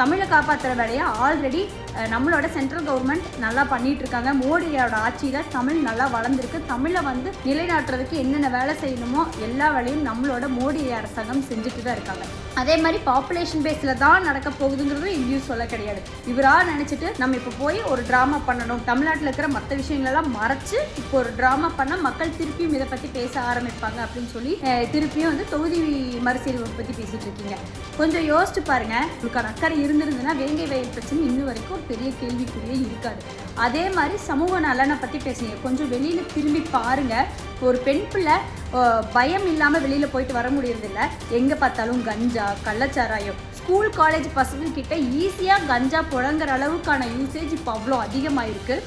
தமிழை காப்பாற்றுற வேலையை ஆல்ரெடி நம்மளோட சென்ட்ரல் கவர்மெண்ட் நல்லா பண்ணிட்டு இருக்காங்க. மோடியோட ஆட்சியில் தமிழ் நல்லா வளர்ந்துருக்கு. தமிழை வந்து நிலைநாட்டுறதுக்கு என்னென்ன வேலை செய்யணுமோ எல்லா வேலையும் நம்மளோட மோடி அரசாங்கம் செஞ்சுட்டு தான் இருக்காங்க. அதே மாதிரி பாப்புலேஷன் பேஸில் தான் நடக்க போகுதுங்கிறதும் எங்கேயும் சொல்ல கிடையாது. இவராக நினச்சிட்டு நம்ம இப்போ போய் ஒரு ட்ராமா பண்ணணும். தமிழ்நாட்டில் இருக்கிற மற்ற விஷயங்களெல்லாம் மறைச்சு இப்போ ஒரு ட்ராமா பண்ணால் மக்கள் திருப்பியும் இதை பற்றி பேச ஆரம்பிப்பாங்க அப்படின்னு சொல்லி திருப்பியும் வந்து தொகுதி மறுசீரமைப்பு பற்றி பேசிகிட்டு இருக்கீங்க. கொஞ்சம் யோசிச்சு பாருங்க. உங்களுக்கான அக்கறை இருந்திருந்ததுன்னா வேங்கை வயல் பிரச்சனை இன்னும் வரைக்கும் ஒரு பெரிய கேள்விக்குறியே இருக்காது. அதே மாதிரி சமூக நலனை பற்றி பேசுனீங்க கொஞ்சம் வெளியில் திரும்பி பாருங்க. ஒரு பெண் பிள்ளை பயம் இல்லாமல் வெளியில் போயிட்டு வர முடியறதில்ல. எங்கே பார்த்தாலும் கஞ்சா கள்ளச்சாராயம். ஸ்கூல் காலேஜ் பசங்க கிட்ட ஈஸியாக கஞ்சா புழங்குற அளவுக்கான யூசேஜ் இப்போ அவ்வளோ அதிகமாக இருக்குது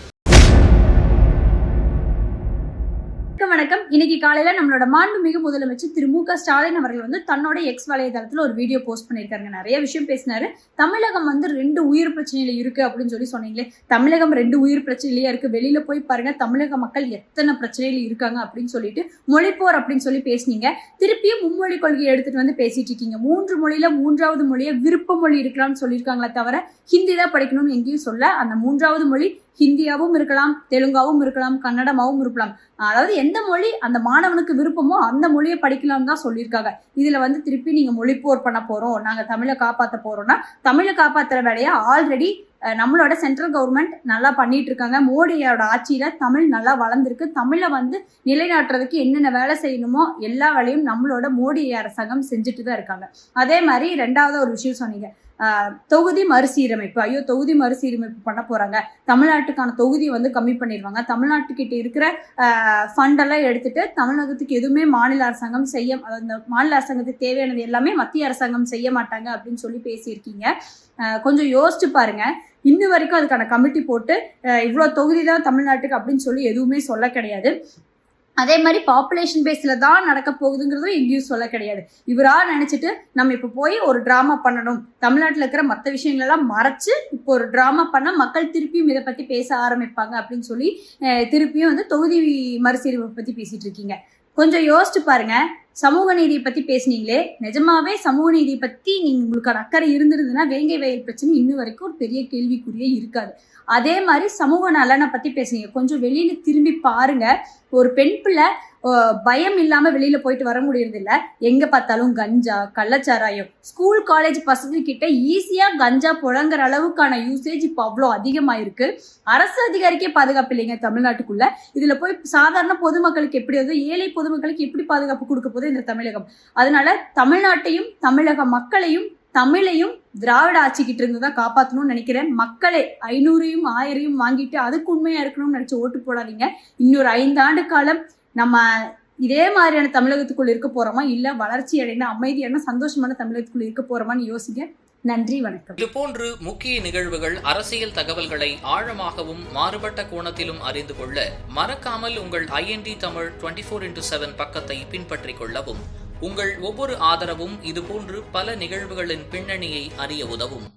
வணக்கம். இன்னைக்கு காலையில நம்மளோட மாண்புமிகு முதலமைச்சர் திரு மு க ஸ்டாலின் அவர்கள் வந்து தன்னோட எக்ஸ் வலைதளத்துல ஒரு வீடியோ போஸ்ட் பண்ணியிருக்காங்க நிறைய விஷயம் பேசினாரு. தமிழகம் வந்து ரெண்டு உயிர் பிரச்சனையில இருக்கு அப்படின்னு சொல்லி சொன்னீங்களே தமிழகம் ரெண்டு உயிர் பிரச்சனையிலேயே இருக்கு? வெளியில போய் பாருங்க தமிழக மக்கள் எத்தனை பிரச்சனையில இருக்காங்க அப்படின்னு சொல்லிட்டு மொழிப்போர் அப்படின்னு சொல்லி பேசுனீங்க. திருப்பியும் மும்மொழி கொள்கையை எடுத்துட்டு வந்து பேசிட்டு இருக்கீங்க. மூன்று மொழியில மூன்றாவது மொழியை விருப்ப மொழி இருக்கலாம்னு சொல்லியிருக்காங்களே தவிர ஹிந்தி தான் படிக்கணும்னு எங்கேயும் சொல்ல அந்த மூன்றாவது மொழி ஹிந்தியாவும் இருக்கலாம் தெலுங்காவும் இருக்கலாம் கன்னடமாவும் இருக்கலாம். அதாவது எந்த மொழி அந்த மாணவனுக்கு விருப்பமோ அந்த மொழியை படிக்கலாம்னு தான் சொல்லியிருக்காங்க. இதுல வந்து திருப்பி நீங்க மொழிப்போர் பண்ண போறோம் நாங்க தமிழை காப்பாத்த போறோம்னா தமிழை காப்பாத்துற வேலையை ஆல்ரெடி நம்மளோட சென்ட்ரல் கவர்மெண்ட் நல்லா பண்ணிட்டு இருக்காங்க. மோடியோட ஆட்சியில தமிழ் நல்லா வளர்ந்துருக்கு. தமிழை வந்து நிலைநாட்டுறதுக்கு என்னென்ன வேலை செய்யணுமோ எல்லா வேலையும் நம்மளோட மோடி அரசாங்கம் செஞ்சுட்டு தான் இருக்காங்க. அதே மாதிரி ரெண்டாவது ஒரு விஷயம் சொன்னீங்க. தொகுதி மறுசீரமைப்பு. ஐயோ தொகுதி மறுசீரமைப்பு பண்ண போறாங்க. தமிழ்நாட்டுக்கான தொகுதியை வந்து கம்மி பண்ணிடுவாங்க தமிழ்நாட்டுக்கிட்ட இருக்கிற ஃபண்டெல்லாம் எடுத்துட்டு தமிழகத்துக்கு எதுவுமே மாநில அரசாங்கம் செய்ய அந்த இந்த மாநில அரசாங்கத்துக்கு தேவையானது எல்லாமே மத்திய அரசாங்கம் செய்ய மாட்டாங்க அப்படின்னு சொல்லி பேசியிருக்கீங்க. கொஞ்சம் யோசிச்சு பாருங்க. இன்ன வரைக்கும் அதுக்கான கமிட்டி போட்டு இவ்வளோ தொகுதி தான் தமிழ்நாட்டுக்கு அப்படின்னு சொல்லி எதுவுமே சொல்ல கிடையாது. அதே மாதிரி பாப்புலேஷன் பேஸில் தான் நடக்க போகுதுங்கிறதும் எங்கேயும் சொல்ல கிடையாது. இவராக நினச்சிட்டு நம்ம இப்போ போய் ஒரு ட்ராமா பண்ணணும். தமிழ்நாட்டில் இருக்கிற மற்ற விஷயங்களெல்லாம் மறைச்சு இப்போ ஒரு ட்ராமா பண்ணால் மக்கள் திருப்பியும் இதை பற்றி பேச ஆரம்பிப்பாங்க அப்படின்னு சொல்லி திருப்பியும் வந்து தொகுதி மறுசீரமைப்பு பற்றி பேசிகிட்டு இருக்கீங்க. கொஞ்சம் யோசிச்சு பாருங்கள் சமூக நீதியை பற்றி பேசுனீங்களே. நிஜமாவே சமூக நீதியை பற்றி நீங்கள் உங்களுக்கான அக்கறை இருந்திருந்ததுன்னா வேங்கை வயல் பிரச்சனை இன்னும் வரைக்கும் ஒரு பெரிய கேள்விக்குறியே இருக்காது. அதே மாதிரி சமூக நலனை பற்றி பேசுனீங்க. கொஞ்சம் வெளியில் திரும்பி பாருங்க. ஒரு பெண் பிள்ளை பயம் இல்லாமல் வெளியில் போயிட்டு வர முடியறதில்ல. எங்கே பார்த்தாலும் கஞ்சா கள்ளச்சாராயம். ஸ்கூல் காலேஜ் பசங்க கிட்ட ஈஸியாக கஞ்சா புழங்குற அளவுக்கான யூசேஜ் இப்போ அவ்வளோ அதிகமாயிருக்கு. அரசு அதிகாரிக்கே பாதுகாப்பு இல்லைங்க தமிழ்நாட்டுக்குள்ள. இதுல போய் சாதாரண பொதுமக்களுக்கு எப்படி வந்து ஏழை பொதுமக்களுக்கு எப்படி பாதுகாப்பு கொடுக்க போது இந்த தமிழகம்? அதனால தமிழ்நாட்டையும் தமிழக மக்களையும் தமிழையும் திராவிட ஆட்சிக்கிட்டு இருந்து தான் காப்பாற்றணும்னு நினைக்கிறேன். மக்களே ஐநூறையும் ஆயிரையும் வாங்கிட்டு அதுக்கு உண்மையா இருக்கணும்னு நினைச்சு ஓட்டு போடாதீங்க. இன்னொரு ஐந்தாண்டு காலம் நம்ம இதே மாதிரியான தமிழகத்துக்குள்ள இருக்க போறோமா? இல்ல வளர்ச்சி அடைந்த அமைதியான சந்தோஷமான தமிழகத்துக்குள்ள இருக்க போறோமான்னு யோசிங்க. நன்றி வணக்கம். இதுபோன்று முக்கிய நிகழ்வுகள் அரசியல் தகவல்களை ஆழமாகவும் மாறுபட்ட கோணத்திலும் அறிந்து கொள்ள மறக்காமல் உங்கள் IND Tamil twenty four into seven பக்கத்தை பின்பற்றிக் கொள்ளவும் உங்கள் ஒவ்வொரு ஆதரவும் இதுபோன்று பல நிகழ்வுகளின் பின்னணியை அறிய உதவும்.